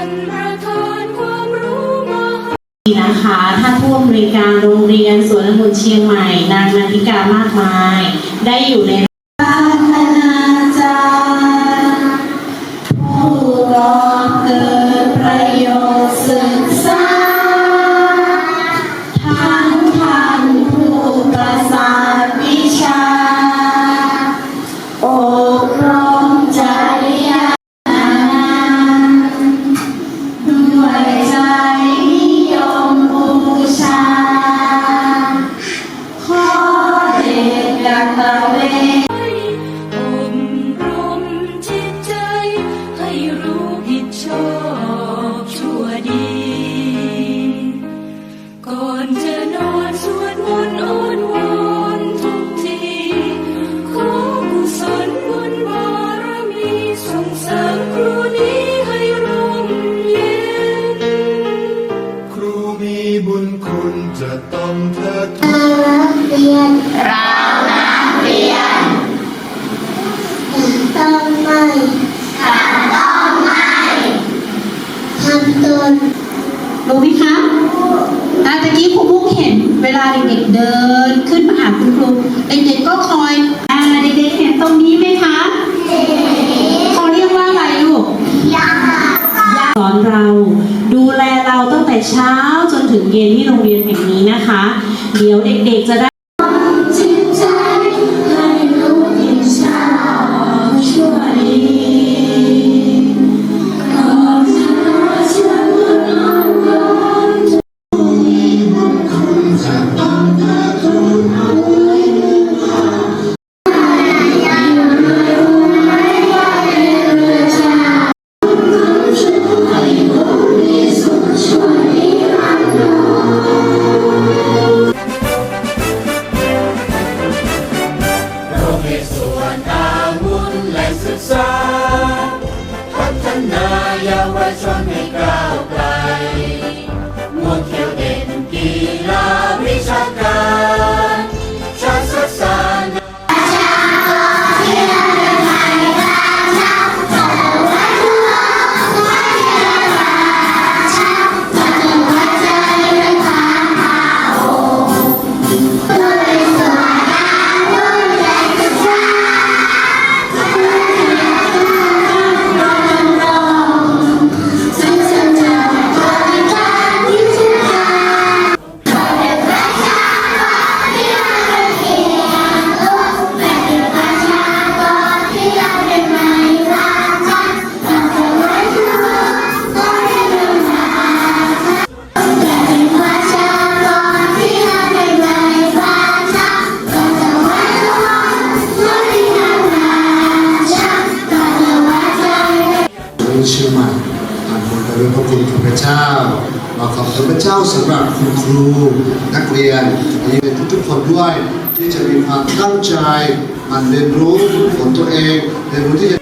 านประทานความรู้มานี่นะคะท่านผู้อำนวยการโรงเรียนสวนองุ่นเชียงใหม่ นางนันทิกามากมาย ได้อยู่ในพัฒนาจารย์ผู้รอเกิดประโยชน์ บุญบารมีส่งเสริมครูนี้ให้ร่มเย็นครูมีบุญคุณจะต้องเทิดทูนเรียนกเรียนต้องไม่ต้องไม่ ทำตนรู้ไหมคะอะตะกี้ครูพุ่งเห็นเวลาเด็กๆเดินขึ้นมาหาคุณครูเด็กๆก็คอยอ่าเด็กๆเห็นตรงนี้ไหมคะเขาเรียกว่าอะไรลูกยาสอนเราดูแลเราตั้งแต่เช้าจนถึงเย็นที่โรงเรียนแห่งนี้นะคะ เดี๋ยวเด็กๆจะได้า รู้เชื่อมั่นต่างคนต่างเรื่องพระคุณของพระเจ้าเราขอบคุณพระเจ้าสำหรับคุณครู นักเรียนอันนี้เป็นทุกๆคนด้วย ที่จะมีความตั้งใจมันเรียนรู้ฝึกฝนตัวเองเรียนรู้ที่จะ